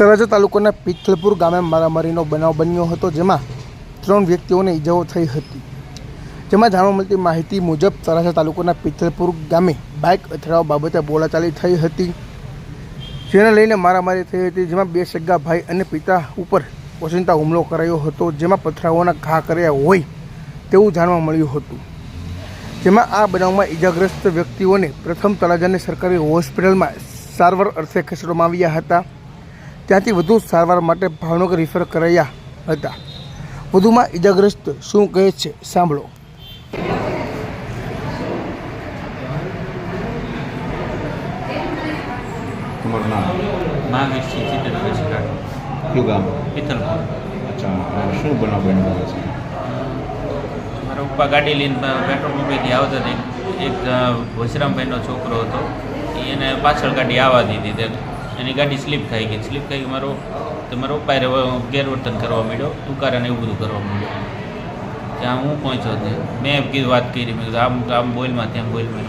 તળાજા તાલુકાના પિથલપુર ગામે મારામારીનો બનાવ બન્યો હતો, જેમાં ત્રણ વ્યક્તિઓને ઈજાઓ થઈ હતી. જેમાં જાણવા મળતી માહિતી મુજબ તળાજા તાલુકાના પિથલપુર ગામે બાઇક અથડાવા બાબતે બોલાચાલી થઈ હતી, જેને લઈને મારામારી થઈ હતી, જેમાં બે સગા ભાઈ અને પિતા ઉપર ઓચિંતા હુમલો કરાયો હતો, જેમાં પથરાઓના ઘા કર્યા હોય તેવું જાણવા મળ્યું હતું. જેમાં આ બનાવમાં ઈજાગ્રસ્ત વ્યક્તિઓને પ્રથમ તળાજાની સરકારી હોસ્પિટલમાં સારવાર અર્થે ખસેડવામાં આવ્યા હતા. ત્યાંથી વધુ સારવાર માટે ભાવનગર રિફર કરાયા હતા. વધુમાં ઈજાગ્રસ્ત શું કહે છે સાંભળો. શું બનાવ બન્યો છે? મારા પપ્પા ગાડી લઈને પેટ્રોલ પંપેથી આવતા હતા એક- એક છોકરો હતો. એને પાછળ ગાડી આવવા દીધી તે. એની ગાડી સ્લીપ થઈ ગઈ. સ્લીપ થઈ ગઈ મારો તમારો પાયર ગેરવર્તન કરવા માંડ્યો તુકારાને એવું બધું કરવા માંડ્યો. ત્યાં હું પહોંચ્યો હતો મેં એમ કીધું વાત કરી. મેં કીધું આમ આમ બોલમાં તેમ બોલમાં.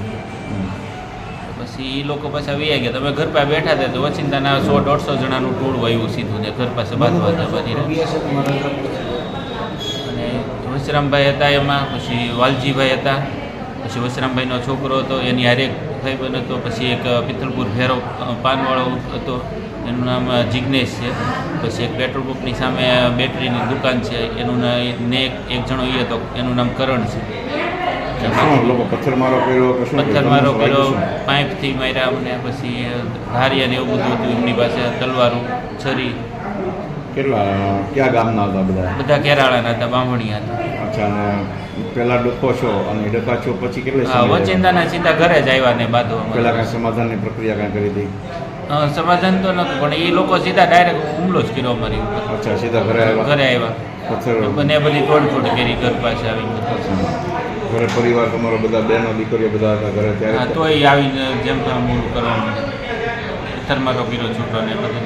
પછી એ લોકો પાછા વી ગયા. તમે ઘર પાસે બેઠા હતા. તો વચિંતાના સો દોઢસો જણાનું ટોળું આવ્યું સીધું ને ઘર પાસે બાંધવા હતા બધી અને વશરામભાઈ હતા એમાં પછી વાલજીભાઈ હતા. પછી વશરામભાઈનો છોકરો હતો. એની હારે ભાઈબંધ હતો પછી એક પિત્તલપુર ભેરો પાનવાળો હતો. એનું નામ જિગ્નેશ જિજ્ઞેશ છે. પછી એક પેટ્રોલ પંપની સામે બેટરીની દુકાન છે. એનું ના- એક જણો એ હતો. એનું નામ કરણ છે. પથ્થરમારો કર્યો? પાઇપથી માર્યા અમને પછી ધારિયા ને એવું બધું હતું. એમની પાસે તલવારો છરી કેટલા કયા ગામના હતા બધા? બધા કેરાળાના હતા બામણીયા હતા. અચ્છા અને પેલા ડખો છો અને ડખા છો પછી કેટલી વચિંતાના સીધા ઘરે જ આવ્યા ને બાદ પેલા કાંઈ સમાધાનની પ્રક્રિયા કાંઈ કરી હતી? સમાધાન તો નહોતું પણ એ લોકો સીધા ડાયરેક્ટ હુમલો જ કર્યો અમારી ઉપર. અચ્છા સીધા ઘરે આવ્યા? ઘરે આવ્યા. પથ્થર અને બધી તોડફોડ કરી ઘર પાસે આવી. ઘરે પરિવાર તમારો બધા બહેનો દીકરીઓ બધા હતા ઘરે ત્યારે? તોય આવીને જેમ તેમ મૂળ કરવા માંડ્યા પથ્થરમારો કર્યો છોકરાને બધું.